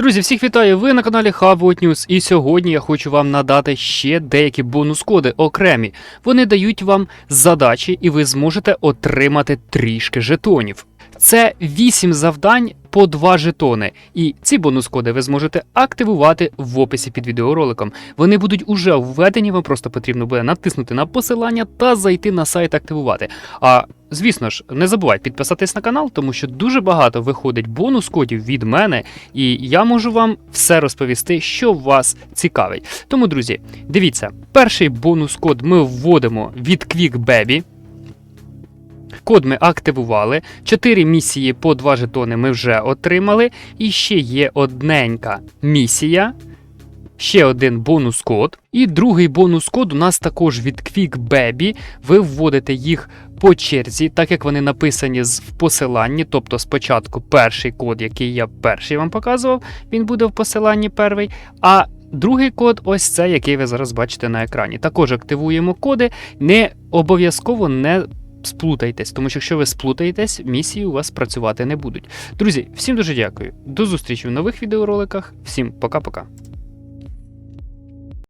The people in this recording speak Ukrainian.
Друзі, всіх вітаю! Ви на каналі Hubot News і сьогодні я хочу вам надати ще деякі бонус-коди окремі. Вони дають вам задачі, і ви зможете отримати трішки жетонів. Це 8 завдань по 2 жетони, і ці бонус-коди ви зможете активувати в описі під відеороликом. Вони будуть уже введені, вам просто потрібно буде натиснути на посилання та зайти на сайт активувати. А звісно ж, не забувай підписатись на канал, тому що дуже багато виходить бонус-кодів від мене, і я можу вам все розповісти, що вас цікавить. Тому, друзі, дивіться, перший бонус-код ми вводимо від QuickBaby. Код ми активували, 4 місії по 2 жетони ми вже отримали. І ще є одненька місія, ще один бонус-код. І другий бонус-код у нас також від QuickBaby. Ви вводите їх по черзі, так як вони написані в посиланні. Тобто спочатку перший код, який я перший вам показував, він буде в посиланні перший. А другий код ось це, який ви зараз бачите на екрані. Також активуємо коди. Не обов'язково не сплутайтесь, тому що якщо ви сплутаєтесь, місії у вас працювати не будуть. Друзі, всім дуже дякую. До зустрічі в нових відеороликах. Всім пока-пока.